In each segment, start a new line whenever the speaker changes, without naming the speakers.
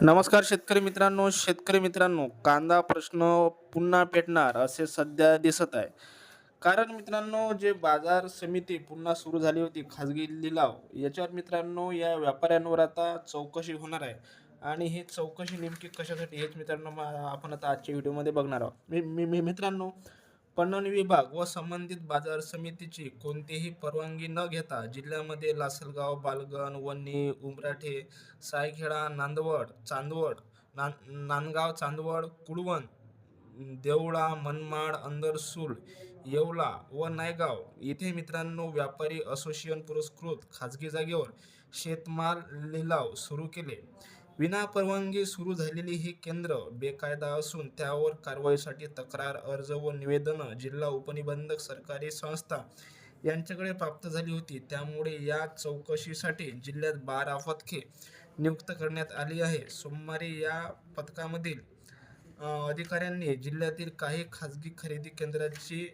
नमस्कार शेतकरी मित्रांनो शेतकरी मित्रांनो कांदा प्रश्न पुन्हा पेटणार असे सध्या दिसत आहे. कारण मित्रांनो जे बाजार समिती पुन्हा सुरू झाली होती खाजगी लिलाव याच्यावर मित्रांनो या व्यापाऱ्यांवर आता चौकशी होणार आहे. आणि ही चौकशी नेमकी कशासाठी हेच मित्रांनो मा- आपण आता आजच्या व्हिडिओमध्ये बघणार आहोत. मी मी मी- मित्रांनो पणन विभाग व संबंधित बाजार समितीची कोणतीही परवानगी न घेता जिल्ह्यामध्ये लासलगाव बालगण वणी उमराठे सायखेडा नांदवड चांदवड नान नांदगाव चांदवड कुडवण देवळा मनमाड अंदरसूल येवला व नायगाव येथे मित्रांनो व्यापारी असोसिएशन पुरस्कृत खाजगी जागेवर शेतमाल लिलाव सुरू केले. विना परवानगी सुरू झालेली ही केंद्र बेकायदा असून त्यावर कारवाईसाठी तक्रार अर्ज व निवेदनं जिल्हा उपनिबंधक सरकारी संस्था यांच्याकडे प्राप्त झाली होती. त्यामुळे या चौकशीसाठी जिल्ह्यात बारा पथके नियुक्त करण्यात आली आहे. सोमवारी या पथकामधील अधिकाऱ्यांनी जिल्ह्यातील काही खाजगी खरेदी केंद्राची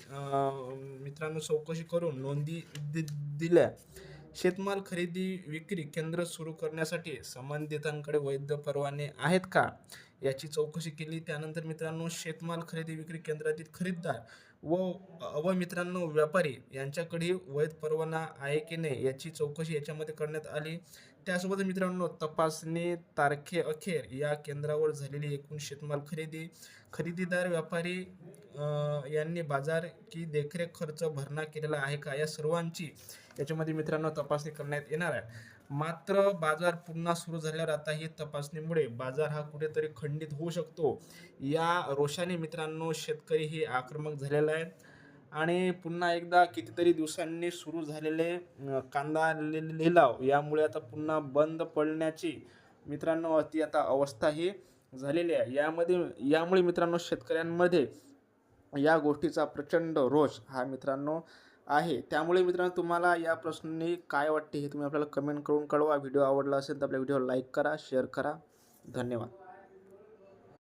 मित्रांनो चौकशी करून नोंदी दि- दिल्या. शेतमाल खरेदी विक्री केंद्र सुरू करण्यासाठी संबंधितांकडे वैध परवाने आहेत का? याची चौकशी केली. त्यानंतर मित्रांनो शेतमाल खरेदी विक्री केंद्रातील खरेदीदार व व मित्रांनो व्यापारी यांच्याकडे वैध परवाना आहे की नाही याची चौकशी याच्यामध्ये करण्यात आली. त्यासोबत मित्रांनो तपासणी तारखे अखेर या केंद्रावर झालेली एकूण शेतमाल खरेदी खरेदीदार व्यापारी यांनी बाजार की देखरेख खर्च भरणा केलेला आहे का? या सर्वांची याच्यामध्ये मित्रांनो तपासणी करण्यात येणार आहे. मात्र बाजार पुन्हा सुरू झाल्यावर आता ही तपासणीमुळे बाजार हा कुठेतरी खंडित होऊ शकतो. या रोषाने मित्रांनो शेतकरी हे आक्रमक झालेला आहे. आणि पुन्हा एकदा कितीतरी दिवसांनी सुरू झालेले कांदा लि- लिलाव यामुळे आता पुन्हा बंद पडण्याची मित्रांनो अति आता अवस्था ही झालेली आहे. यामध्ये यामुळे मित्रांनो शेतकऱ्यांमध्ये या गोष्टीचा प्रचंड रोष हा मित्रांनो आहे. त्यामुळे मित्रांनो तुम्हाला या प्रश्नी काय वाटते हे तुम्ही आपल्याला कमेंट करून कळवा. व्हिडिओ आवडला असेल तर आपल्या व्हिडिओ लाईक करा शेअर करा. धन्यवाद.